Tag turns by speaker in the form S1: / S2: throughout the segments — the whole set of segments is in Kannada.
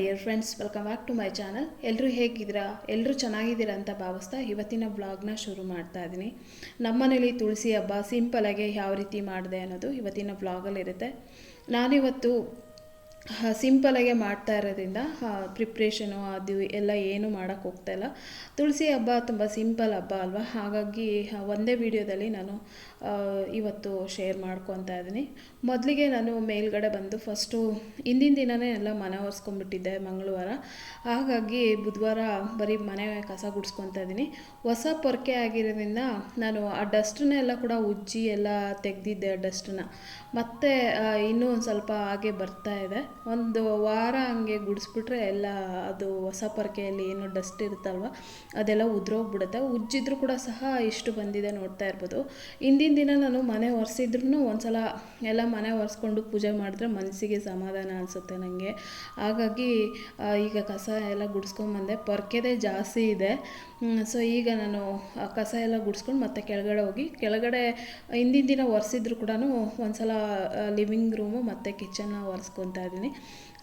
S1: Dear friends welcome back to my channel ಎಲ್ಲರೂ ಹೇಗಿದ್ದೀರಾ? ಎಲ್ಲರೂ ಚೆನ್ನಾಗಿದ್ದೀರಾ ಅಂತ ಭಾವಿಸ್ತಾ ಇವತ್ತಿನ ಬ್ಲಾಗ್ನ ಶುರು ಮಾಡ್ತಾ ಇದ್ದೀನಿ. ನಮ್ಮನೇಲಿ ತುಳಸಿ ಹಬ್ಬ ಸಿಂಪಲಾಗಿ ಯಾವ ರೀತಿ ಮಾಡಿದೆ ಅನ್ನೋದು ಇವತ್ತಿನ ಬ್ಲಾಗಲ್ಲಿರುತ್ತೆ ನಾನಿವತ್ತು ಸಿಂಪಲಾಗೆ ಮಾಡ್ತಾ ಇರೋದ್ರಿಂದ ಪ್ರಿಪ್ರೇಷನು ಅದು ಎಲ್ಲ ಏನು ಮಾಡೋಕ್ಕೆ ಹೋಗ್ತಾ ಇಲ್ಲ. ತುಳಸಿ ಹಬ್ಬ ತುಂಬ ಸಿಂಪಲ್ ಹಬ್ಬ ಅಲ್ವಾ? ಹಾಗಾಗಿ ಒಂದೇ ವಿಡಿಯೋದಲ್ಲಿ ನಾನು ಇವತ್ತು ಶೇರ್ ಮಾಡ್ಕೊತಾ ಇದ್ದೀನಿ. ಮೊದಲಿಗೆ ನಾನು ಮೇಲ್ಗಡೆ ಬಂದು ಫಸ್ಟು ಹಿಂದಿನ ದಿನವೇ ಎಲ್ಲ ಮನೆ ಒರೆಸ್ಕೊಂಡ್ಬಿಟ್ಟಿದ್ದೆ ಮಂಗಳವಾರ. ಹಾಗಾಗಿ ಬುಧವಾರ ಬರೀ ಮನೆ ಕಸ ಗುಡಿಸ್ಕೊತಾ ಇದ್ದೀನಿ. ಹೊಸ ಪೊರಕೆ ಆಗಿರೋದ್ರಿಂದ ನಾನು ಆ ಡಸ್ಟನ್ನೆಲ್ಲ ಕೂಡ ಉಜ್ಜಿ ಎಲ್ಲ ತೆಗೆದಿದ್ದೆ ಡಸ್ಟನ್ನ ಮತ್ತು ಇನ್ನೂ ಒಂದು ಸ್ವಲ್ಪ ಹಾಗೆ ಬರ್ತಾ ಇದೆ. ಒಂದು ವಾರ ಹಂಗೆ ಗುಡಿಸ್ಬಿಟ್ರೆ ಎಲ್ಲ ಅದು ಹೊಸ ಪೊರಕೆಯಲ್ಲಿ ಏನು ಡಸ್ಟ್ ಇರುತ್ತಲ್ವ, ಅದೆಲ್ಲ ಉದುರೋಗ್ಬಿಡುತ್ತೆ. ಉಜ್ಜಿದ್ರು ಕೂಡ ಸಹ ಇಷ್ಟು ಬಂದಿದೆ ನೋಡ್ತಾ ಇರ್ಬೋದು. ಹಿಂದಿನ ದಿನ ನಾನು ಮನೆ ಒರೆಸಿದ್ರು ಒಂದ್ಸಲ ಎಲ್ಲ ಮನೆ ಒರೆಸ್ಕೊಂಡು ಪೂಜೆ ಮಾಡಿದ್ರೆ ಮನಸ್ಸಿಗೆ ಸಮಾಧಾನ ಅನಿಸುತ್ತೆ ನನಗೆ ಹಾಗಾಗಿ ಈಗ ಕಸ ಎಲ್ಲ ಗುಡಿಸ್ಕೊಂಬಂದೆ ಪೊರ್ಕೆದೇ ಜಾಸ್ತಿ ಇದೆ. ಸೊ ಈಗ ನಾನು ಕಸ ಎಲ್ಲ ಗುಡಿಸ್ಕೊಂಡು ಮತ್ತೆ ಕೆಳಗಡೆ ಹೋಗಿ, ಕೆಳಗಡೆ ಹಿಂದಿನ ದಿನ ಒರೆಸಿದ್ರು ಕೂಡ ಒಂದ್ಸಲ ಲಿವಿಂಗ್ ರೂಮು ಮತ್ತು ಕಿಚನ್ನ ಒರೆಸ್ಕೊತಾ ಇದ್ದೀನಿ.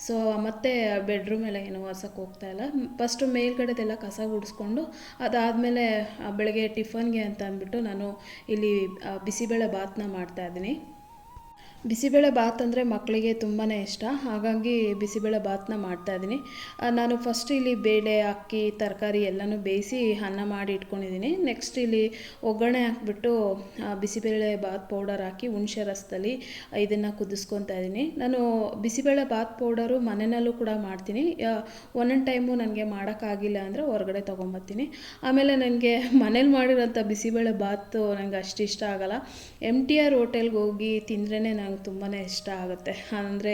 S1: ಸೊ ಮತ್ತೆ ಬೆಡ್ರೂಮ್ ಎಲ್ಲ ಏನು ಒರ್ಸಕ್ಕೆ ಹೋಗ್ತಾ ಇಲ್ಲ. ಫಸ್ಟು ಮೇಲ್ಗಡೆದೆಲ್ಲ ಕಸ ಗುಡಿಸ್ಕೊಂಡು, ಅದಾದಮೇಲೆ ಬೆಳಗ್ಗೆ ಟಿಫನ್ಗೆ ಅಂತ ಅಂದ್ಬಿಟ್ಟು ನಾನು ಇಲ್ಲಿ ಬಿಸಿಬೇಳೆ ಬಾತ್ನ ಮಾಡ್ತಾ ಇದ್ದೀನಿ. ಬಿಸಿಬೇಳೆ ಬಾತ್ ಅಂದರೆ ಮಕ್ಕಳಿಗೆ ತುಂಬಾ ಇಷ್ಟ. ಹಾಗಾಗಿ ಬಿಸಿಬೇಳೆ ಬಾತ್ನ ಮಾಡ್ತಾಯಿದ್ದೀನಿ ನಾನು ಫಸ್ಟ್ ಇಲ್ಲಿ ಬೇಳೆ, ಅಕ್ಕಿ, ತರಕಾರಿ ಎಲ್ಲನೂ ಬೇಯಿಸಿ ಅನ್ನ ಮಾಡಿ ಇಟ್ಕೊಂಡಿದ್ದೀನಿ. ನೆಕ್ಸ್ಟ್ ಇಲ್ಲಿ ಒಗ್ಗರಣೆ ಹಾಕ್ಬಿಟ್ಟು ಬಿಸಿಬೇಳೆ ಬಾತ್ ಪೌಡರ್ ಹಾಕಿ ಹುಣಸೆ ರಸದಲ್ಲಿ ಇದನ್ನು ಕುದಿಸ್ಕೊತಾ ಇದ್ದೀನಿ. ನಾನು ಬಿಸಿಬೇಳೆ ಬಾತ್ ಪೌಡರು ಮನೆಯಲ್ಲೂ ಕೂಡ ಮಾಡ್ತೀನಿ. ಒಂದೊಂದು ಟೈಮು ನನಗೆ ಮಾಡೋಕ್ಕಾಗಿಲ್ಲ ಅಂದರೆ ಹೊರಗಡೆ ತೊಗೊಂಬರ್ತೀನಿ ಆಮೇಲೆ ನನಗೆ ಮನೇಲಿ ಮಾಡಿರೋಂಥ ಬಿಸಿಬೇಳೆ ಬಾತು ನನಗೆ ಅಷ್ಟು ಇಷ್ಟ ಆಗಲ್ಲ. ಎಂ ಟಿ ಆರ್ ಹೋಟೆಲ್ಗೆ ಹೋಗಿ ತಿಂದ್ರೇ ನಂಗೆ ತುಂಬಾ ಇಷ್ಟ ಆಗುತ್ತೆ. ಅಂದರೆ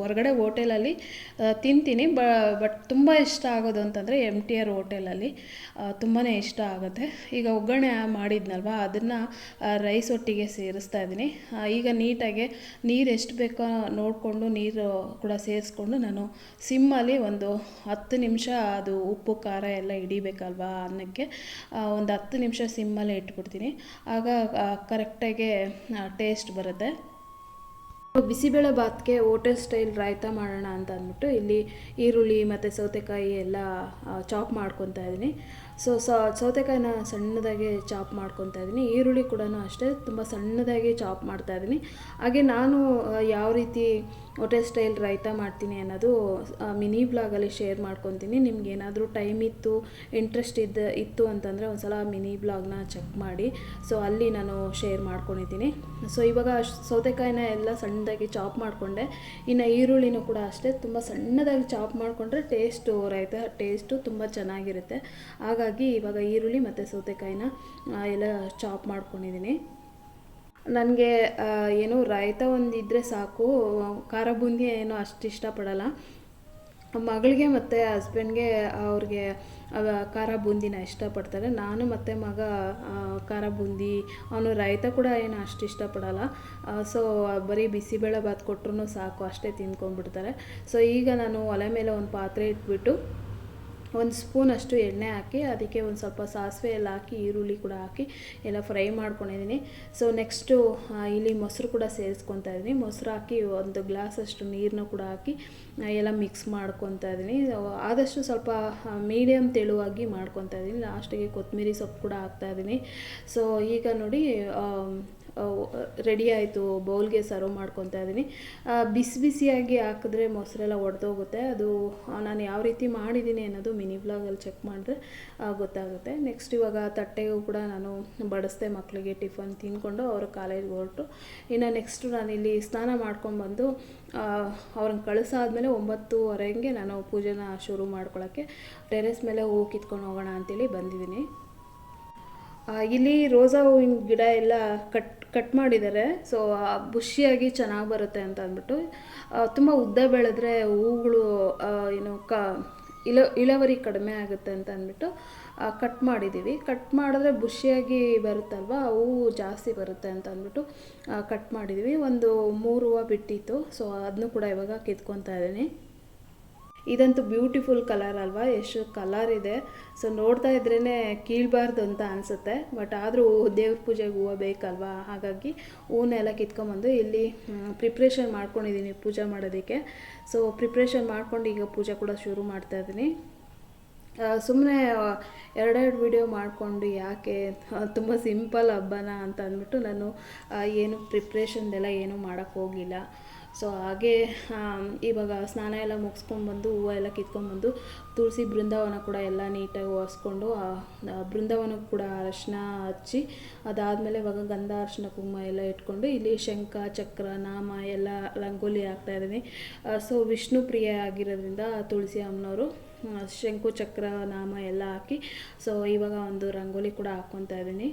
S1: ಹೊರಗಡೆ ಹೋಟೆಲಲ್ಲಿ ಆ, ತಿಂತೀನಿ ಬ ಬಟ್ ತುಂಬ ಇಷ್ಟ ಆಗೋದು ಅಂತಂದರೆ ಎಂ ಟಿ ಆರ್ ಹೋಟೆಲಲ್ಲಿ ತುಂಬಾ ಇಷ್ಟ ಆಗುತ್ತೆ. ಈಗ ಒಗ್ಗರಣೆ ಮಾಡಿದ್ನಲ್ವ ಅದನ್ನು ರೈಸ್ ಒಟ್ಟಿಗೆ ಸೇರಿಸ್ತಾ ಇದ್ದೀನಿ. ಈಗ ನೀಟಾಗಿ ನೀರು ಎಷ್ಟು ಬೇಕೋ ನೋಡಿಕೊಂಡು ನೀರು ಕೂಡ ಸೇರಿಸ್ಕೊಂಡು ನಾನು ಸಿಮ್ಮಲ್ಲಿ ಒಂದು ಹತ್ತು ನಿಮಿಷ ಅದು ಉಪ್ಪು ಖಾರ ಎಲ್ಲ ಹಿಡಿಬೇಕಲ್ವಾ ಅನ್ನಕ್ಕೆ ಒಂದು ಹತ್ತು ನಿಮಿಷ ಸಿಮ್ಮಲ್ಲೇ ಇಟ್ಬಿಡ್ತೀನಿ. ಆಗ ಕರೆಕ್ಟಾಗಿ ಟೇಸ್ಟ್ ಬರುತ್ತೆ. ಬಿಸಿಬೇಳೆ ಬಾತ್ಗೆ ಹೋಟೆಲ್ ಸ್ಟೈಲ್ ರಾಯ್ತ ಮಾಡೋಣ ಅಂತ ಅಂದ್ಬಿಟ್ಟು ಇಲ್ಲಿ ಈರುಳ್ಳಿ ಮತ್ತು ಸೌತೆಕಾಯಿ ಎಲ್ಲ ಚಾಪ್ ಮಾಡ್ಕೊತಾ ಇದ್ದೀನಿ. ಸೊ ಸೌತೆಕಾಯಿನ ಸಣ್ಣದಾಗಿ ಚಾಪ್ ಮಾಡ್ಕೊತಾ ಇದ್ದೀನಿ. ಈರುಳ್ಳಿ ಕೂಡ ಅಷ್ಟೇ, ತುಂಬ ಸಣ್ಣದಾಗಿ ಚಾಪ್ ಮಾಡ್ತಾ ಇದ್ದೀನಿ. ಹಾಗೆ ನಾನು ಯಾವ ರೀತಿ ಹೋಟೆಲ್ ಸ್ಟೈಲ್ ರೈತ ಮಾಡ್ತೀನಿ ಅನ್ನೋದು ಮಿನಿ ಬ್ಲಾಗಲ್ಲಿ ಶೇರ್ ಮಾಡ್ಕೊತೀನಿ. ನಿಮ್ಗೆ ಏನಾದರೂ ಟೈಮ್ ಇತ್ತು ಇಂಟ್ರೆಸ್ಟ್ ಇದ್ದ, ಇತ್ತು ಅಂತಂದರೆ ಒಂದು ಸಲ ಮಿನಿ ಬ್ಲಾಗ್ನ ಚೆಕ್ ಮಾಡಿ. ಸೊ ಅಲ್ಲಿ ನಾನು ಶೇರ್ ಮಾಡ್ಕೊಂಡಿದ್ದೀನಿ. ಸೊ ಇವಾಗ ಸೌತೆಕಾಯಿನ ಎಲ್ಲ ಸಣ್ಣದಾಗಿ ಚಾಪ್ ಮಾಡಿಕೊಂಡೆ. ಇನ್ನು ಈರುಳ್ಳಿನೂ ಕೂಡ ಅಷ್ಟೇ, ತುಂಬ ಸಣ್ಣದಾಗಿ ಚಾಪ್ ಮಾಡಿಕೊಂಡ್ರೆ ಟೇಸ್ಟು ರೈತ ಟೇಸ್ಟು ತುಂಬ ಚೆನ್ನಾಗಿರುತ್ತೆ. ಹಾಗಾಗಿ ಇವಾಗ ಈರುಳ್ಳಿ ಮತ್ತು ಸೌತೆಕಾಯಿನ ಎಲ್ಲ ಚಾಪ್ ಮಾಡ್ಕೊಂಡಿದ್ದೀನಿ ನನಗೆ ಏನು ರಾಯ್ತ ಒಂದಿದ್ದರೆ ಸಾಕು, ಖಾರ ಬೂಂದಿ ಏನು ಅಷ್ಟು ಇಷ್ಟಪಡಲ್ಲ. ಮಗಳಿಗೆ ಮತ್ತು ಹಸ್ಬೆಂಡ್ಗೆ ಅವ್ರಿಗೆ, ಅವ ಖಾರ ಬೂಂದಿನ ಇಷ್ಟಪಡ್ತಾರೆ. ನಾನು ಮತ್ತು ಮಗ ಖಾರ ಬೂಂದಿ, ಅವನು ರೈತ ಕೂಡ ಏನು ಅಷ್ಟು ಇಷ್ಟಪಡಲ್ಲ. ಸೊ ಬರೀ ಬಿಸಿಬೇಳೆ ಬಾತ್ ಕೊಟ್ರು ಸಾಕು, ಅಷ್ಟೇ ತಿಂದ್ಕೊಂಡ್ಬಿಡ್ತಾರೆ. ಸೊ ಈಗ ನಾನು ಒಲೆ ಮೇಲೆ ಒಂದು ಪಾತ್ರೆ ಇಟ್ಬಿಟ್ಟು ಒಂದು ಸ್ಪೂನ್ ಅಷ್ಟು ಎಣ್ಣೆ ಹಾಕಿ, ಅದಕ್ಕೆ ಒಂದು ಸ್ವಲ್ಪ ಸಾಸಿವೆ ಎಲ್ಲ ಹಾಕಿ, ಈರುಳ್ಳಿ ಕೂಡ ಹಾಕಿ ಎಲ್ಲ ಫ್ರೈ ಮಾಡ್ಕೊಂಡಿದ್ದೀನಿ. ಸೊ ನೆಕ್ಸ್ಟು ಇಲ್ಲಿ ಮೊಸರು ಕೂಡ ಸೇರಿಸ್ಕೊತಾ ಇದ್ದೀನಿ. ಮೊಸರು ಹಾಕಿ ಒಂದು ಗ್ಲಾಸ್ ಅಷ್ಟು ನೀರನ್ನ ಕೂಡ ಹಾಕಿ ಎಲ್ಲ ಮಿಕ್ಸ್ ಮಾಡ್ಕೊತಾ ಇದ್ದೀನಿ. ಆದಷ್ಟು ಸ್ವಲ್ಪ ಮೀಡಿಯಮ್ ತೆಳುವಾಗಿ ಮಾಡ್ಕೊತಾ ಇದ್ದೀನಿ. ಲಾಸ್ಟಿಗೆ ಕೊತ್ತಂಬರಿ ಸೊಪ್ಪು ಕೂಡ ಹಾಕ್ತಾ ಇದ್ದೀನಿ. ಸೊ ಈಗ ನೋಡಿ ರೆಡಿ ಆಯಿತು ಬೌಲ್ಗೆ ಸರ್ವ್ ಮಾಡ್ಕೊತಾ ಇದ್ದೀನಿ. ಬಿಸಿ ಬಿಸಿಯಾಗಿ ಹಾಕಿದ್ರೆ ಮೊಸರೆಲ್ಲ ಒಡೆದೋಗುತ್ತೆ. ಅದು ನಾನು ಯಾವ ರೀತಿ ಮಾಡಿದ್ದೀನಿ ಅನ್ನೋದು ಮಿನಿ ಬ್ಲಾಗಲ್ಲಿ ಚೆಕ್ ಮಾಡಿದ್ರೆ ಗೊತ್ತಾಗುತ್ತೆ. ನೆಕ್ಸ್ಟ್ ಇವಾಗ ತಟ್ಟೆಗೂ ಕೂಡ ನಾನು ಬಡಿಸ್ದೆ ಮಕ್ಕಳಿಗೆ ಟಿಫನ್ ತಿಂದ್ಕೊಂಡು ಅವರು ಕಾಲೇಜ್ಗೆ ಹೊರಟು. ಇನ್ನು ನೆಕ್ಸ್ಟು ನಾನಿಲ್ಲಿ ಸ್ನಾನ ಮಾಡ್ಕೊಂಡ್ಬಂದು ಅವ್ರನ್ನ ಕಳಿಸಾದ್ಮೇಲೆ ಒಂಬತ್ತುವರೆಗೆ ನಾನು ಪೂಜೆನ ಶುರು ಮಾಡ್ಕೊಳ್ಳೋಕ್ಕೆ ಟೆರೆಸ್ ಮೇಲೆ ಹೂ ಕಿತ್ಕೊಂಡು ಹೋಗೋಣ ಅಂತೇಳಿ ಬಂದಿದ್ದೀನಿ. ಇಲ್ಲಿ ರೋಸಾ ಹೂವಿನ ಗಿಡ ಎಲ್ಲ ಕಟ್ ಕಟ್ ಮಾಡಿದ್ದಾರೆ. ಸೊ ಬುಷಿಯಾಗಿ ಚೆನ್ನಾಗಿ ಬರುತ್ತೆ ಅಂತ ಅಂದ್ಬಿಟ್ಟು ತುಂಬ ಉದ್ದ ಬೆಳೆದ್ರೆ ಹೂಗಳು ಏನು ಕ, ಇಳ, ಇಳುವರಿ ಕಡಿಮೆ ಆಗುತ್ತೆ ಅಂತ ಅಂದ್ಬಿಟ್ಟು ಕಟ್ ಮಾಡಿದ್ದೀವಿ ಕಟ್ ಮಾಡಿದ್ರೆ ಬುಷಿಯಾಗಿ ಬರುತ್ತಲ್ವ? ಹೂವು ಜಾಸ್ತಿ ಬರುತ್ತೆ ಅಂತ ಅಂದ್ಬಿಟ್ಟು ಕಟ್ ಮಾಡಿದ್ದೀವಿ ಒಂದು ಮೂರು ಹೂವು ಬಿಟ್ಟಿತ್ತು. ಸೊ ಅದನ್ನು ಕೂಡ ಇವಾಗ ಕಿತ್ಕೊತಾ ಇದ್ದೀನಿ. ಇದಂತೂ ಬ್ಯೂಟಿಫುಲ್ ಕಲರ್ ಅಲ್ವಾ? ಎಷ್ಟು ಕಲರ್ ಇದೆ. ಸೊ ನೋಡ್ತಾ ಇದ್ರೇ ಕೀಳಬಾರ್ದು ಅಂತ ಅನಿಸುತ್ತೆ. ಬಟ್ ಆದರೂ ದೇವ್ರ ಪೂಜೆಗೆ ಹೂವು ಬೇಕಲ್ವಾ? ಹಾಗಾಗಿ ಹೂವನ್ನೆಲ್ಲ ಕಿತ್ಕೊಂಬಂದು ಇಲ್ಲಿ ಪ್ರಿಪ್ರೇಷನ್ ಮಾಡ್ಕೊಂಡಿದ್ದೀನಿ ಪೂಜೆ ಮಾಡೋದಕ್ಕೆ. ಸೊ ಪ್ರಿಪ್ರೇಷನ್ ಮಾಡ್ಕೊಂಡು ಈಗ ಪೂಜೆ ಕೂಡ ಶುರು ಮಾಡ್ತಾ ಇದ್ದೀನಿ. ಸುಮ್ಮನೆ ಎರಡೆರಡು ವಿಡಿಯೋ ಮಾಡಿಕೊಂಡು ಯಾಕೆ ತುಂಬ ಸಿಂಪಲ್ ಹಬ್ಬನ ಅಂತ ಅಂದ್ಬಿಟ್ಟು ನಾನು ಏನು ಪ್ರಿಪ್ರೇಷನ್ದೆಲ್ಲ ಏನೂ ಮಾಡೋಕ್ಕೆ ಹೋಗಿಲ್ಲ. ಸೊ ಹಾಗೆ ಇವಾಗ ಸ್ನಾನ ಎಲ್ಲ ಮುಗಿಸ್ಕೊಂಡ್ಬಂದು, ಹೂವು ಎಲ್ಲ ಕಿತ್ಕೊಂಡ್ಬಂದು, ತುಳಸಿ ಬೃಂದಾವನ ಕೂಡ ಎಲ್ಲ ನೀಟಾಗಿ ಒರೆಸ್ಕೊಂಡು ಬೃಂದಾವನಕ್ಕೆ ಕೂಡ ಅರಶಿನ ಹಚ್ಚಿ, ಅದಾದಮೇಲೆ ಇವಾಗ ಗಂಧ ಅರಶಿನ ಕುಂಕುಮ ಎಲ್ಲ ಇಟ್ಕೊಂಡು, ಇಲ್ಲಿ ಶಂಖ, ಚಕ್ರ, ನಾಮ ಎಲ್ಲ ರಂಗೋಲಿ ಹಾಕ್ತಾ ಇದ್ದೀನಿ. ಸೊ ವಿಷ್ಣು ಪ್ರಿಯ ಆಗಿರೋದ್ರಿಂದ ತುಳಸಿ ಅಮ್ಮನವರು ಶಂಕು ಚಕ್ರ, ನಾಮ ಎಲ್ಲ ಹಾಕಿ, ಸೊ ಇವಾಗ ಒಂದು ರಂಗೋಲಿ ಕೂಡ ಹಾಕ್ಕೊತಾ ಇದ್ದೀನಿ.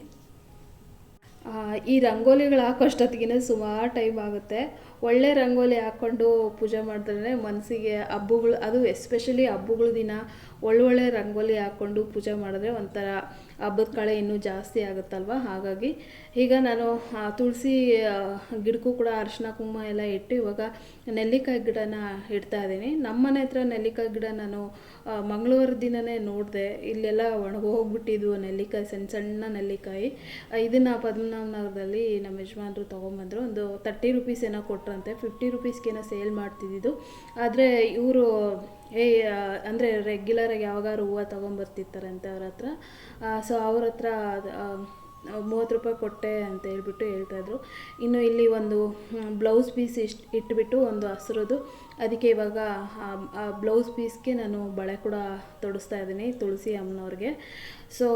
S1: ಈ ರಂಗೋಲಿಗಳು ಹಾಕೋಷ್ಟೊತ್ತಿಗೆ ಸುಮಾರು ಟೈಮ್ ಆಗುತ್ತೆ. ಒಳ್ಳೆ ರಂಗೋಲಿ ಹಾಕ್ಕೊಂಡು ಪೂಜೆ ಮಾಡಿದ್ರೆ ಮನಸ್ಸಿಗೆ ಹಬ್ಬಗಳು, ಅದು ಎಸ್ಪೆಷಲಿ ಹಬ್ಬಗಳ ದಿನ ಒಳ್ಳೊಳ್ಳೆ ರಂಗೋಲಿ ಹಾಕ್ಕೊಂಡು ಪೂಜೆ ಮಾಡಿದ್ರೆ ಒಂಥರ ಹಬ್ಬದ ಕಳೆ ಇನ್ನೂ ಜಾಸ್ತಿ ಆಗುತ್ತಲ್ವ? ಹಾಗಾಗಿ ಈಗ ನಾನು ತುಳಸಿ ಗಿಡಕ್ಕೂ ಕೂಡ ಅರಿಶಿನ, ಕುಂಕುಮ ಎಲ್ಲ ಇಟ್ಟು ಇವಾಗ ನೆಲ್ಲಿಕಾಯಿ ಗಿಡನ ಇಡ್ತಾ ಇದ್ದೀನಿ. ನಮ್ಮ ಮನೆ ಹತ್ರ ನೆಲ್ಲಿಕಾಯಿ ಗಿಡ ನಾನು ಮಂಗಳವಾರ ದಿನನೇ ನೋಡಿದೆ. ಇಲ್ಲೆಲ್ಲ ಒಣಗೋಗ್ಬಿಟ್ಟಿದ್ವು ನೆಲ್ಲಿಕಾಯಿ ಸಣ್ಣ ಸಣ್ಣ ನೆಲ್ಲಿಕಾಯಿ. ಇದನ್ನು ಇದನ್ನ ಪದ್ಮನಾಭನಗರದಲ್ಲಿ ನಮ್ಮ ಯಜಮಾನರು ತೊಗೊಂಬಂದರು. ಒಂದು ತರ್ಟಿ ರುಪೀಸ್ ಏನೋ ಕೊಟ್ರಂತೆ. Fifty ರುಪೀಸ್ಗೇನೋ sale ಮಾಡ್ತಿದ್ದಿದ್ದು. ಆದರೆ ಇವರು ಏ ಅಂದರೆ ರೆಗ್ಯುಲರಾಗಿ ಯಾವಾಗಾದ್ರು ಹೂವು ತೊಗೊಂಬರ್ತಿರ್ತಾರಂತೆ ಅವ್ರ ಹತ್ರ. ಸೊ ಅವ್ರ ಹತ್ರ ಮೂವತ್ತು ರೂಪಾಯಿ ಕೊಟ್ಟೆ ಅಂತ ಹೇಳ್ಬಿಟ್ಟು ಹೇಳ್ತಾಯಿದ್ರು ಇನ್ನು ಇಲ್ಲಿ ಒಂದು ಬ್ಲೌಸ್ ಪೀಸ್ ಇಷ್ಟು, ಇಟ್ಬಿಟ್ಟು ಒಂದು ಹಸ್ರದ್ದು ಅದಕ್ಕೆ ಇವಾಗ, ಆ ಬ್ಲೌಸ್ ಪೀಸ್ಗೆ ನಾನು ಬಳೆ ಕೂಡ ತೊಡಿಸ್ತಾ ಇದ್ದೀನಿ, ತುಳಸಿ ಅಮ್ಮನವ್ರಿಗೆ. ಸೊ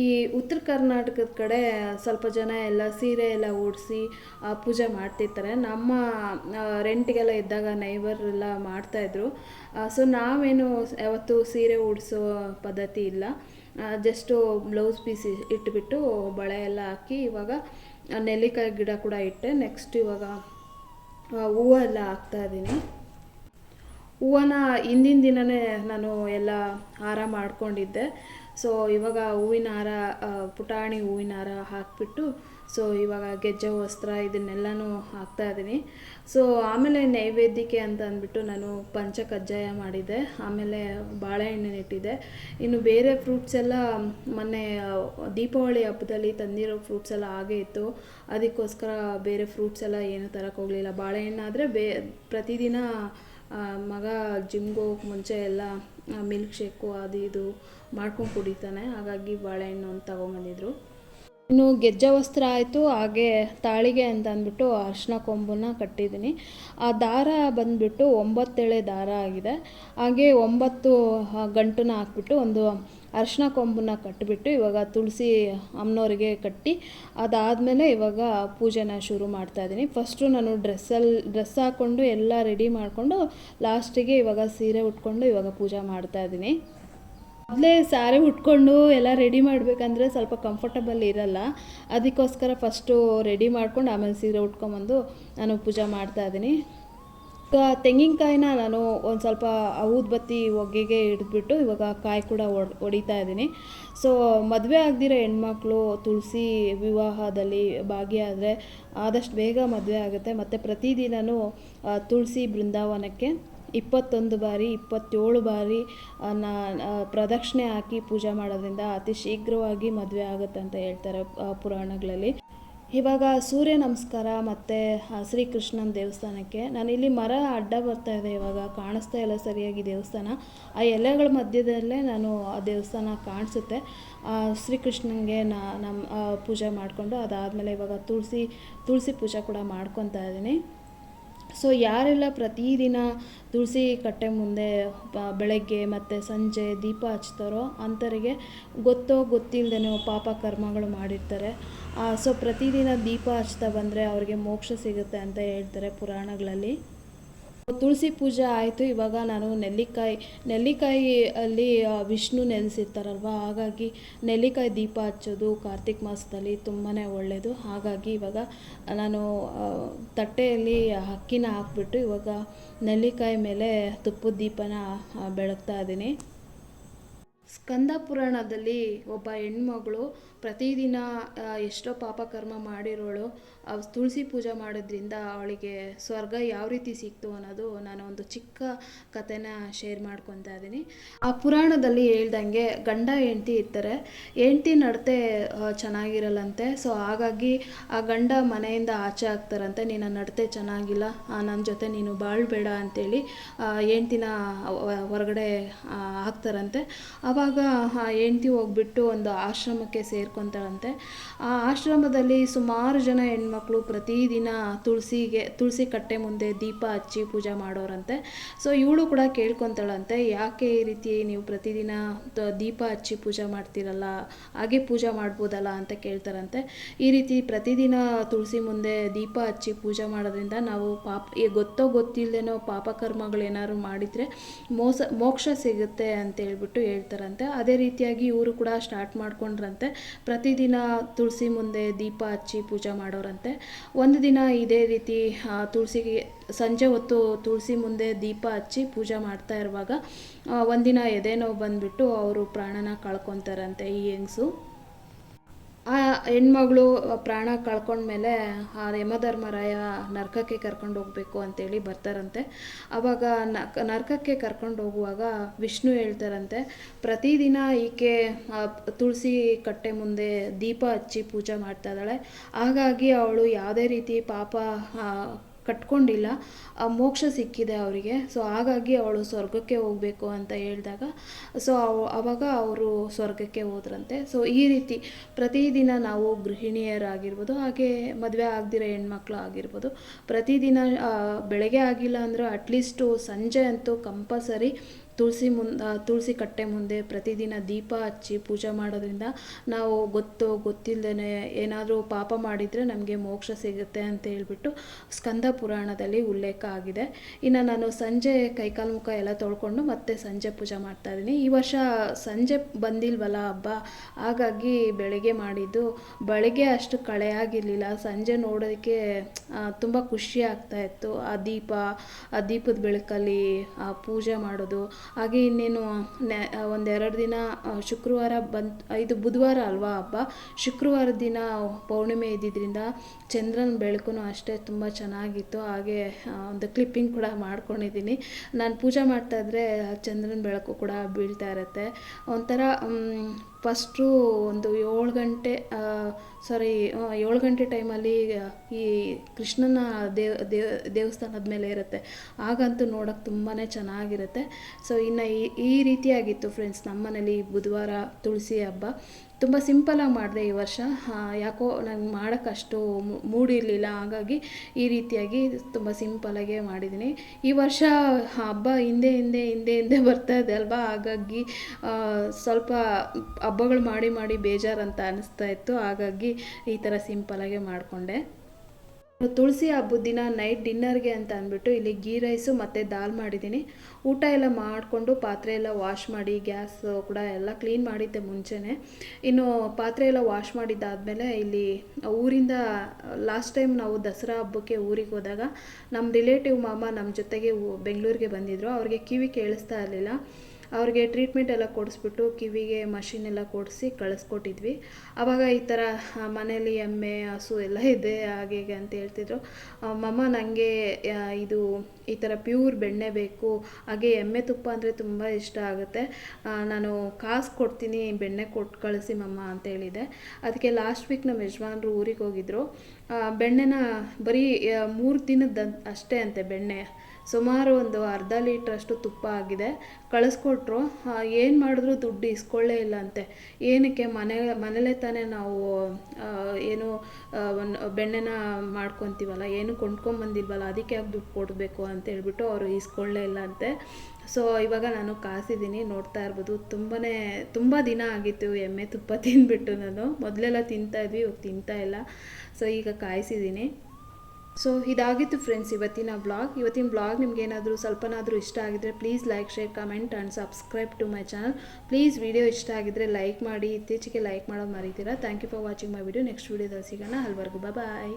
S1: ಈ ಉತ್ತರ ಕರ್ನಾಟಕದ ಕಡೆ ಸ್ವಲ್ಪ ಜನ ಎಲ್ಲ ಸೀರೆ ಎಲ್ಲ ಉಡಿಸಿ ಪೂಜೆ ಮಾಡ್ತಿರ್ತಾರೆ. ನಮ್ಮ ರೆಂಟ್ಗೆಲ್ಲ ಇದ್ದಾಗ ನೈಬರ್ ಎಲ್ಲ ಮಾಡ್ತಾಯಿದ್ರು ಸೊ ನಾವೇನು ಯಾವತ್ತೂ ಸೀರೆ ಉಡಿಸೋ ಪದ್ಧತಿ ಇಲ್ಲ. ಜಸ್ಟು ಬ್ಲೌಸ್ ಪೀಸ್ ಇಟ್ಬಿಟ್ಟು ಬಳೆ ಎಲ್ಲ ಹಾಕಿ ಇವಾಗ ನೆಲ್ಲಿಕಾಯಿ ಗಿಡ ಕೂಡ ಇಟ್ಟೆ. ನೆಕ್ಸ್ಟ್ ಇವಾಗ ಹೂವು ಎಲ್ಲ ಹಾಕ್ತಾ ಇದ್ದೀನಿ. ಹೂವನ ಹಿಂದಿನ ದಿನವೇ ನಾನು ಎಲ್ಲ ಹಾರ ಮಾಡ್ಕೊಂಡಿದ್ದೆ. ಸೊ ಇವಾಗ ಹೂವಿನ ಹಾರ ಪುಟಾಣಿ ಹೂವಿನ ಹಾರ ಹಾಕಿಬಿಟ್ಟು ಸೊ ಇವಾಗ ಗೆಜ್ಜೆ, ವಸ್ತ್ರ ಇದನ್ನೆಲ್ಲನೂ ಹಾಕ್ತಾ ಇದ್ದೀನಿ. ಸೊ ಆಮೇಲೆ ನೈವೇದ್ಯಕ್ಕೆ ಅಂತ ಅಂದ್ಬಿಟ್ಟು ನಾನು ಪಂಚ ಕಜ್ಜಾಯ ಮಾಡಿದ್ದೆ. ಆಮೇಲೆ ಬಾಳೆಹಣ್ಣನ್ನು ಇಟ್ಟಿದ್ದೆ ಇನ್ನು ಬೇರೆ ಫ್ರೂಟ್ಸ್ ಎಲ್ಲ ಮೊನ್ನೆ ದೀಪಾವಳಿ ಹಬ್ಬದಲ್ಲಿ ತಂದಿರೋ ಫ್ರೂಟ್ಸ್ ಎಲ್ಲ ಹಾಗೇ ಇತ್ತು. ಅದಕ್ಕೋಸ್ಕರ ಬೇರೆ ಫ್ರೂಟ್ಸ್ ಎಲ್ಲ ಏನೂ ತರಕ್ಕೆ ಹೋಗಲಿಲ್ಲ. ಬಾಳೆಹಣ್ಣಾದರೆ ಬೇ, ಪ್ರತಿದಿನ ಮಗ ಜಿಮ್ಗೆ ಹೋಗೋಕೆ ಮುಂಚೆ ಎಲ್ಲ ಮಿಲ್ಕ್ ಶೇಕು ಅದು ಇದು ಮಾಡ್ಕೊಂಡು ಕುಡಿತಾನೆ. ಹಾಗಾಗಿ ಬಾಳೆಹಣ್ಣು ಅಂತ ತಗೊಂಬಂದಿದ್ರು ಇನ್ನು ಗೆಜ್ಜೆ ವಸ್ತ್ರ ಆಯಿತು, ಹಾಗೆ ತಾಳಿಗೆ ಅಂತ ಅಂದ್ಬಿಟ್ಟು ಅರ್ಶಿನ ಕೊಂಬನ್ನ ಕಟ್ಟಿದ್ದೀನಿ. ಆ ದಾರ ಬಂದ್ಬಿಟ್ಟು ಒಂಬತ್ತೆಳೆ ದಾರ ಆಗಿದೆ. ಹಾಗೆ ಒಂಬತ್ತು ಗಂಟನ್ನು ಹಾಕ್ಬಿಟ್ಟು ಒಂದು ಅರ್ಶಿನ ಕೊಂಬನ್ನ ಕಟ್ಟಿಬಿಟ್ಟು ಇವಾಗ ತುಳಸಿ ಅಮ್ಮನವ್ರಿಗೆ ಕಟ್ಟಿ ಅದಾದಮೇಲೆ ಇವಾಗ ಪೂಜೆನ ಶುರು ಮಾಡ್ತಾ ಇದ್ದೀನಿ. ಫಸ್ಟು ನಾನು ಡ್ರೆಸ್ಸಲ್ಲಿ ಡ್ರೆಸ್ ಹಾಕ್ಕೊಂಡು ಎಲ್ಲ ರೆಡಿ ಮಾಡಿಕೊಂಡು ಲಾಸ್ಟಿಗೆ ಇವಾಗ ಸೀರೆ ಉಟ್ಕೊಂಡು ಇವಾಗ ಪೂಜೆ ಮಾಡ್ತಾ ಇದ್ದೀನಿ. ಮೊದಲೇ ಸ್ಯಾರಿ ಉಟ್ಕೊಂಡು ಎಲ್ಲ ರೆಡಿ ಮಾಡಬೇಕಂದ್ರೆ ಸ್ವಲ್ಪ ಕಂಫರ್ಟಬಲ್ ಇರಲ್ಲ. ಅದಕ್ಕೋಸ್ಕರ ಫಸ್ಟು ರೆಡಿ ಮಾಡ್ಕೊಂಡು ಆಮೇಲೆ ಸೀರೆ ಉಟ್ಕೊಂಬಂದು ನಾನು ಪೂಜೆ ಮಾಡ್ತಾ ಇದ್ದೀನಿ. ತೆಂಗಿನಕಾಯಿನ ನಾನು ಒಂದು ಸ್ವಲ್ಪ ಊದ್ಬತ್ತಿ ಹೊಗೆಗೆ ಹಿಡಿದ್ಬಿಟ್ಟು ಇವಾಗ ಕಾಯಿ ಕೂಡ ಒಡ್ ಹೊಡಿತಾ ಇದ್ದೀನಿ. ಸೊ ಮದುವೆ ಆಗದಿರೋ ಹೆಣ್ಮಕ್ಳು ತುಳಸಿ ವಿವಾಹದಲ್ಲಿ ಭಾಗಿಯಾದರೆ ಆದಷ್ಟು ಬೇಗ ಮದುವೆ ಆಗುತ್ತೆ. ಮತ್ತು ಪ್ರತಿದಿನವೂ ತುಳಸಿ ಬೃಂದಾವನಕ್ಕೆ ಇಪ್ಪತ್ತೊಂದು ಬಾರಿ, ಇಪ್ಪತ್ತೇಳು ಬಾರಿ ನಾ ಪ್ರದಕ್ಷಿಣೆ ಹಾಕಿ ಪೂಜೆ ಮಾಡೋದ್ರಿಂದ ಅತಿ ಶೀಘ್ರವಾಗಿ ಮದುವೆ ಆಗುತ್ತೆ ಅಂತ ಹೇಳ್ತಾರೆ ಪುರಾಣಗಳಲ್ಲಿ. ಇವಾಗ ಸೂರ್ಯ ನಮಸ್ಕಾರ ಮತ್ತು ಶ್ರೀಕೃಷ್ಣನ ದೇವಸ್ಥಾನಕ್ಕೆ. ನಾನು ಇಲ್ಲಿ ಮರ ಅಡ್ಡ ಬರ್ತಾ ಇದೆ ಇವಾಗ, ಕಾಣಿಸ್ತಾ ಇಲ್ಲ ಸರಿಯಾಗಿ ದೇವಸ್ಥಾನ. ಆ ಎಲೆಗಳ ಮಧ್ಯದಲ್ಲೇ ನಾನು ಆ ದೇವಸ್ಥಾನ ಕಾಣಿಸುತ್ತೆ. ಶ್ರೀಕೃಷ್ಣನಿಗೆ ನಾ ನಮ್ಮ ಪೂಜೆ ಮಾಡಿಕೊಂಡು ಅದಾದಮೇಲೆ ಇವಾಗ ತುಳಸಿ ತುಳಸಿ ಪೂಜೆ ಕೂಡ ಮಾಡ್ಕೊತಾ ಇದ್ದೀನಿ ಸೊ ಯಾರೆಲ್ಲ ಪ್ರತಿದಿನ ತುಳಸಿ ಕಟ್ಟೆ ಮುಂದೆ ಬೆಳಗ್ಗೆ ಮತ್ತು ಸಂಜೆ ದೀಪ ಹಚ್ತಾರೋ ಅಂಥವರಿಗೆ ಗೊತ್ತೋ ಗೊತ್ತಿಲ್ಲದೇನೋ ಪಾಪ ಕರ್ಮಗಳು ಮಾಡಿರ್ತಾರೆ. ಸೊ ಪ್ರತಿದಿನ ದೀಪ ಹಚ್ತಾ ಬಂದರೆ ಅವ್ರಿಗೆ ಮೋಕ್ಷ ಸಿಗುತ್ತೆ ಅಂತ ಹೇಳ್ತಾರೆ ಪುರಾಣಗಳಲ್ಲಿ. ತುಳಸಿ ಪೂಜೆ ಆಯಿತು, ಇವಾಗ ನಾನು ನೆಲ್ಲಿಕಾಯಿ ನೆಲ್ಲಿಕಾಯಿ ಅಲ್ಲಿ ವಿಷ್ಣು ನೆಲೆಸಿರ್ತಾರಲ್ವ ಹಾಗಾಗಿ ನೆಲ್ಲಿಕಾಯಿ ದೀಪ ಹಚ್ಚೋದು ಕಾರ್ತಿಕ್ ಮಾಸದಲ್ಲಿ ತುಂಬಾ ಒಳ್ಳೆಯದು ಹಾಗಾಗಿ ಇವಾಗ ನಾನು ತಟ್ಟೆಯಲ್ಲಿ ಅಕ್ಕಿನ ಹಾಕ್ಬಿಟ್ಟು ಇವಾಗ ನೆಲ್ಲಿಕಾಯಿ ಮೇಲೆ ತುಪ್ಪದ ದೀಪನ ಬೆಳಗ್ತಾ ಇದ್ದೀನಿ. ಸ್ಕಂದ ಪುರಾಣದಲ್ಲಿ ಒಬ್ಬ ಹೆಣ್ಮಗಳು ಪ್ರತಿದಿನ ಎಷ್ಟೋ ಪಾಪಕರ್ಮ ಮಾಡಿರೋಳು. ತುಳಸಿ ಪೂಜೆ ಮಾಡೋದ್ರಿಂದ ಅವಳಿಗೆ ಸ್ವರ್ಗ ಯಾವ ರೀತಿ ಸಿಕ್ತು ಅನ್ನೋದು ನಾನು ಒಂದು ಚಿಕ್ಕ ಕಥೆನ ಶೇರ್ ಮಾಡ್ಕೊತಾ ಇದ್ದೀನಿ. ಆ ಪುರಾಣದಲ್ಲಿ ಹೇಳ್ದಂಗೆ ಗಂಡ ಹೆಂಡತಿ ಇರ್ತಾರೆ. ಹೆಂಡ್ತಿ ನಡತೆ ಚೆನ್ನಾಗಿರಲ್ಲಂತೆ. ಸೊ ಹಾಗಾಗಿ ಆ ಗಂಡ ಮನೆಯಿಂದ ಆಚೆ ಆಗ್ತಾರಂತೆ. ನಿನ್ನ ನಡತೆ ಚೆನ್ನಾಗಿಲ್ಲ. ನನ್ನ ಜೊತೆ ನೀನು ಬಾಳ್ಬೇಡ ಅಂತೇಳಿ ಹೆಂಡ್ತಿನ ಹೊರಗಡೆ ಹಾಕ್ತಾರಂತೆ. ಆವಾಗ ಆ, ಹೆಂಡ್ತಿ ಹೋಗ್ಬಿಟ್ಟು ಒಂದು ಆಶ್ರಮಕ್ಕೆ ಸೇರ್ಕೊತಾಳಂತೆ. ಆ ಆಶ್ರಮದಲ್ಲಿ ಸುಮಾರು ಜನ ಹೆಣ್ಮಕ್ಳು ಪ್ರತಿದಿನ ತುಳಸಿಗೆ, ತುಳಸಿ ಕಟ್ಟೆ ಮುಂದೆ ದೀಪ ಹಚ್ಚಿ ಪೂಜೆ ಮಾಡೋರಂತೆ. ಸೊ ಇವಳು ಕೂಡ ಕೇಳ್ಕೊತಾಳಂತೆ, ಯಾಕೆ ಈ ರೀತಿ ನೀವು ಪ್ರತಿದಿನ ದೀಪ ಹಚ್ಚಿ ಪೂಜೆ ಮಾಡ್ತೀರಲ್ಲ, ಹಾಗೆ ಪೂಜೆ ಮಾಡ್ಬೋದಲ್ಲ? ಅಂತ ಕೇಳ್ತಾರಂತೆ. ಈ ರೀತಿ ಪ್ರತಿದಿನ ತುಳಸಿ ಮುಂದೆ ದೀಪ ಹಚ್ಚಿ ಪೂಜೆ ಮಾಡೋದ್ರಿಂದ ನಾವು ಪಾಪ ಗೊತ್ತೋ ಗೊತ್ತಿಲ್ಲದೇನೋ ಪಾಪಕರ್ಮಗಳೇನಾದ್ರು ಮಾಡಿದರೆ ಮೋಸ, ಮೋಕ್ಷ ಸಿಗುತ್ತೆ ಅಂತ ಹೇಳ್ಬಿಟ್ಟು ಹೇಳ್ತಾರಂತೆ. ಅದೇ ರೀತಿಯಾಗಿ ಇವರು ಕೂಡ ಸ್ಟಾರ್ಟ್ ಮಾಡ್ಕೊಂಡ್ರಂತೆ, ಪ್ರತಿದಿನ ತುಳಸಿ ಮುಂದೆ ದೀಪ ಹಚ್ಚಿ ಪೂಜೆ ಮಾಡೋರಂತೆ. ಒಂದು ದಿನ ಇದೇ ರೀತಿ ತುಳಸಿಗೆ, ಸಂಜೆ ಹೊತ್ತು ತುಳಸಿ ಮುಂದೆ ದೀಪ ಹಚ್ಚಿ ಪೂಜೆ ಮಾಡ್ತಾ ಇರುವಾಗ ಒಂದಿನ ಎದೆ ನೋವು ಬಂದ್ಬಿಟ್ಟು ಅವರು ಪ್ರಾಣನ ಕಳ್ಕೊತಾರಂತೆ ಈ ಹೆಂಗಸು. ಆ ಹೆಣ್ಮಗಳು ಪ್ರಾಣ ಕಳ್ಕೊಂಡ್ಮೇಲೆ ಆ ಯಮಧರ್ಮರಾಯ ನರಕಕ್ಕೆ ಕರ್ಕೊಂಡು ಹೋಗ್ಬೇಕು ಅಂತೇಳಿ ಬರ್ತಾರಂತೆ. ಅವಾಗ ನರಕಕ್ಕೆ ಕರ್ಕೊಂಡು ಹೋಗುವಾಗ ವಿಷ್ಣು ಹೇಳ್ತಾರಂತೆ, ಪ್ರತಿದಿನ ಈಕೆ ತುಳಸಿ ಕಟ್ಟೆ ಮುಂದೆ ದೀಪ ಹಚ್ಚಿ ಪೂಜೆ ಮಾಡ್ತಾ ಇದ್ದಾಳೆ. ಹಾಗಾಗಿ ಅವಳು ಯಾವುದೇ ರೀತಿ ಪಾಪ ಕಟ್ಕೊಂಡಿಲ್ಲ. ಮೋಕ್ಷ ಸಿಕ್ಕಿದೆ ಅವರಿಗೆ. ಸೊ ಹಾಗಾಗಿ ಅವಳು ಸ್ವರ್ಗಕ್ಕೆ ಹೋಗಬೇಕು ಅಂತ ಹೇಳಿದಾಗ ಸೊ ಅವ- ಅವಾಗ ಅವರು ಸ್ವರ್ಗಕ್ಕೆ ಹೋದ್ರಂತೆ. ಸೊ ಈ ರೀತಿ ಪ್ರತಿದಿನ ನಾವು ಗೃಹಿಣಿಯರಾಗಿರ್ಬೋದು, ಹಾಗೆ ಮದುವೆ ಆಗದಿರೋ ಹೆಣ್ಮಕ್ಳು ಆಗಿರ್ಬೋದು. ಪ್ರತಿದಿನ ಬೆಳಗ್ಗೆ ಆಗಿಲ್ಲ ಅಂದರೆ ಅಟ್ಲೀಸ್ಟು ಸಂಜೆ ಅಂತೂ ಕಂಪಲ್ಸರಿ ತುಳಸಿ ಮುಂದೆ ತುಳಸಿ ಕಟ್ಟೆ ಮುಂದೆ ಪ್ರತಿದಿನ ದೀಪ ಹಚ್ಚಿ ಪೂಜೆ ಮಾಡೋದ್ರಿಂದ ನಾವು ಗೊತ್ತು ಗೊತ್ತಿಲ್ಲದೇ ಏನಾದರೂ ಪಾಪ ಮಾಡಿದರೆ ನಮಗೆ ಮೋಕ್ಷ ಸಿಗುತ್ತೆ ಅಂತ ಹೇಳ್ಬಿಟ್ಟು ಸ್ಕಂದ ಪುರಾಣದಲ್ಲಿ ಉಲ್ಲೇಖ ಆಗಿದೆ. ಇನ್ನು ನಾನು ಸಂಜೆ ಕೈಕಾಲು ಮುಖ ಎಲ್ಲ ತೊಳ್ಕೊಂಡು ಮತ್ತೆ ಸಂಜೆ ಪೂಜೆ ಮಾಡ್ತಾ ಇದ್ದೀನಿ. ಈ ವರ್ಷ ಸಂಜೆ ಬಂದಿಲ್ವಲ್ಲ ಹಬ್ಬ? ಹಾಗಾಗಿ ಬೆಳಗ್ಗೆ ಮಾಡಿದ್ದು. ಬೆಳಗ್ಗೆ ಅಷ್ಟು ಕಳೆಯಾಗಿರಲಿಲ್ಲ ಸಂಜೆ ನೋಡೋದಕ್ಕೆ ತುಂಬ ಖುಷಿ ಆಗ್ತಾ ಇತ್ತು. ಆ ದೀಪ, ಆ ದೀಪದ ಬೆಳಕಲ್ಲಿ, ಆ, ಪೂಜೆ ಮಾಡೋದು. ಹಾಗೆ ಇನ್ನೇನು ಒಂದೆರಡು ದಿನ ಶುಕ್ರವಾರ ಬಂತ್ ಇದು ಬುಧವಾರ ಅಲ್ವಾ ಹಬ್ಬ? ಶುಕ್ರವಾರ ದಿನ ಪೌರ್ಣಿಮೆ ಇದ್ದಿದ್ದರಿಂದ ಚಂದ್ರನ ಬೆಳಕು ಅಷ್ಟೇ ತುಂಬ ಚೆನ್ನಾಗಿತ್ತು. ಹಾಗೆ ಒಂದು ಕ್ಲಿಪ್ಪಿಂಗ್ ಕೂಡ ಮಾಡ್ಕೊಂಡಿದ್ದೀನಿ. ನಾನು ಪೂಜೆ ಮಾಡ್ತಾ ಇದ್ದರೆ ಚಂದ್ರನ ಬೆಳಕು ಕೂಡ ಬೀಳ್ತಾ ಇರುತ್ತೆ. ಒಂಥರ ಫಸ್ಟು ಒಂದು ಏಳು ಗಂಟೆ ಸಾರಿ ಏಳು ಗಂಟೆ ಟೈಮಲ್ಲಿ ಈ ಕೃಷ್ಣನ ದೇವ್ ದೇವ ದೇವಸ್ಥಾನದ ಮೇಲೆ ಇರುತ್ತೆ. ಆಗಂತೂ ನೋಡೋಕೆ ತುಂಬಾ ಚೆನ್ನಾಗಿರುತ್ತೆ. ಸೊ ಇನ್ನು ಈ ಈ ರೀತಿಯಾಗಿತ್ತು ಫ್ರೆಂಡ್ಸ್ ನಮ್ಮನೇಲಿ ಬುಧವಾರ ತುಳಸಿ ಹಬ್ಬ. ತುಂಬ ಸಿಂಪಲಾಗಿ ಮಾಡಿದೆ ಈ ವರ್ಷ. ಯಾಕೋ ನಂಗೆ ಮಾಡೋಕ್ಕಷ್ಟು ಮೂಡಿರಲಿಲ್ಲ. ಹಾಗಾಗಿ ಈ ರೀತಿಯಾಗಿ ತುಂಬ ಸಿಂಪಲಾಗೇ ಮಾಡಿದ್ದೀನಿ. ಈ ವರ್ಷ ಹಬ್ಬ ಹಿಂದೆ ಹಿಂದೆ ಹಿಂದೆ ಹಿಂದೆ ಬರ್ತಾ ಇದೆ ಅಲ್ವಾ? ಹಾಗಾಗಿ ಸ್ವಲ್ಪ ಹಬ್ಬಗಳು ಮಾಡಿ ಮಾಡಿ ಬೇಜಾರಂತ ಅನ್ನಿಸ್ತಾ ಇತ್ತು. ಹಾಗಾಗಿ ಈ ಥರ ಸಿಂಪಲಾಗೇ ಮಾಡಿಕೊಂಡೆ. ತುಳಸಿ ಹಬ್ಬದ ದಿನ ನೈಟ್ ಡಿನ್ನರ್ಗೆ ಅಂತ ಅಂದ್ಬಿಟ್ಟು ಇಲ್ಲಿ ಗೀ ರೈಸು ಮತ್ತು ದಾಲ್ ಮಾಡಿದ್ದೀನಿ. ಊಟ ಎಲ್ಲ ಮಾಡಿಕೊಂಡು ಪಾತ್ರೆ ಎಲ್ಲ ವಾಶ್ ಮಾಡಿ ಗ್ಯಾಸ್ ಕೂಡ ಎಲ್ಲ ಕ್ಲೀನ್ ಮಾಡಿದ್ದೆ ಮುಂಚೆನೆ. ಇನ್ನು ಪಾತ್ರೆ ಎಲ್ಲ ವಾಶ್ ಮಾಡಿದ್ದಾದಮೇಲೆ ಇಲ್ಲಿ ಊರಿಂದ ಲಾಸ್ಟ್ ಟೈಮ್ ನಾವು ದಸರಾ ಹಬ್ಬಕ್ಕೆ ಊರಿಗೆ ಹೋದಾಗ ನಮ್ಮ ರಿಲೇಟಿವ್ ಮಾಮ ನಮ್ಮ ಜೊತೆಗೆ ಬೆಂಗಳೂರಿಗೆ ಬಂದಿದ್ದರು ಅವ್ರಿಗೆ ಕಿವಿ ಕೇಳಿಸ್ತಾ ಇರಲಿಲ್ಲ. ಅವ್ರಿಗೆ ಟ್ರೀಟ್ಮೆಂಟ್ ಎಲ್ಲ ಕೊಡಿಸ್ಬಿಟ್ಟು ಕಿವಿಗೆ ಮಷಿನ್ ಎಲ್ಲ ಕೊಡಿಸಿ ಕಳಿಸ್ಕೊಟ್ಟಿದ್ವಿ. ಆವಾಗ ಈ ಥರ ಮನೇಲಿ ಎಮ್ಮೆ, ಹಸು ಎಲ್ಲ ಇದೆ ಹಾಗೆ ಹೀಗೆ ಅಂತ ಹೇಳ್ತಿದ್ರು. ಮಮ್ಮ ನನಗೆ ಇದು ಈ ಥರ ಪ್ಯೂರ್ ಬೆಣ್ಣೆ ಬೇಕು. ಹಾಗೆ ಎಮ್ಮೆ ತುಪ್ಪ ಅಂದರೆ ತುಂಬ ಇಷ್ಟ ಆಗುತ್ತೆ. ನಾನು ಕಾಸು ಕೊಡ್ತೀನಿ, ಬೆಣ್ಣೆ ಕೊಟ್ಟು ಕಳಿಸಿ ಮಮ್ಮ ಅಂತ ಹೇಳಿದೆ. ಅದಕ್ಕೆ ಲಾಸ್ಟ್ ವೀಕ್ ನಮ್ಮ ಯಜಮಾನರು ಊರಿಗೆ ಹೋಗಿದ್ರು. ಬೆಣ್ಣೆನ ಬರೀ ಮೂರು ದಿನದ ಅಷ್ಟೇ ಅಂತೆ ಬೆಣ್ಣೆ. ಸುಮಾರು ಒಂದು ಅರ್ಧ ಲೀಟ್ರಷ್ಟು ತುಪ್ಪ ಆಗಿದೆ. ಕಳಿಸ್ಕೊಟ್ರು ಏನು ಮಾಡಿದ್ರು ದುಡ್ಡು ಇಸ್ಕೊಳ್ಳೇ ಇಲ್ಲ ಅಂತೆ. ಏನಕ್ಕೆ ಮನೆ, ಮನೇಲೇ ತಾನೇ ನಾವು ಏನು ಬೆಣ್ಣೆನ ಮಾಡ್ಕೊತೀವಲ್ಲ, ಏನು ಕೊಂಡ್ಕೊಂಬಂದಿಲ್ವಲ್ಲ ಅದಕ್ಕೆ ಯಾಕೆ ದುಡ್ಡು ಕೊಡಬೇಕು ಅಂತ ಹೇಳ್ಬಿಟ್ಟು ಅವರು ಇಸ್ಕೊಳ್ಳೇ ಇಲ್ಲ ಅಂತೆ. ಸೊ, ಇವಾಗ ನಾನು ಕಾಸಿದ್ದೀನಿ, ನೋಡ್ತಾ ಇರ್ಬೋದು. ತುಂಬಾ ತುಂಬ ದಿನ ಆಗಿತ್ತು ಎಮ್ಮೆ ತುಪ್ಪ ತಿಂದ್ಬಿಟ್ಟು ನಾನು. ಮೊದಲೆಲ್ಲ ತಿಂತಾ ಇದ್ವಿ, ಇವಾಗ ತಿಂತಾ ಇಲ್ಲ. ಸೊ, ಈಗ ಕಾಯಿಸಿದ್ದೀನಿ. ಸೊ ಇದಾಗಿತ್ತು ಫ್ರೆಂಡ್ಸ್ ಇವತ್ತಿನ ಬ್ಲಾಗ್ ಇವತ್ತಿನ ಬ್ಲಾಗ್ ನಿಮ್ಗೆ ಏನಾದರೂ ಸ್ವಲ್ಪನಾದರೂ ಇಷ್ಟ ಆಗಿದ್ರೆ please like share comment and subscribe to my channel please video ಇಷ್ಟ ಆಗಿದ್ರೆ ಲೈಕ್ ಮಾಡಿ, ಇತ್ತೀಚೆಗೆ ಲೈಕ್ ಮಾಡೋದು ಮರಿತೀರಾ. Thank you for watching my video next ವೀಡಿಯೋದಲ್ಲಿ ಸಿಗೋಣ. ಅಲ್ವರೆಗೂ ಬಾಯ್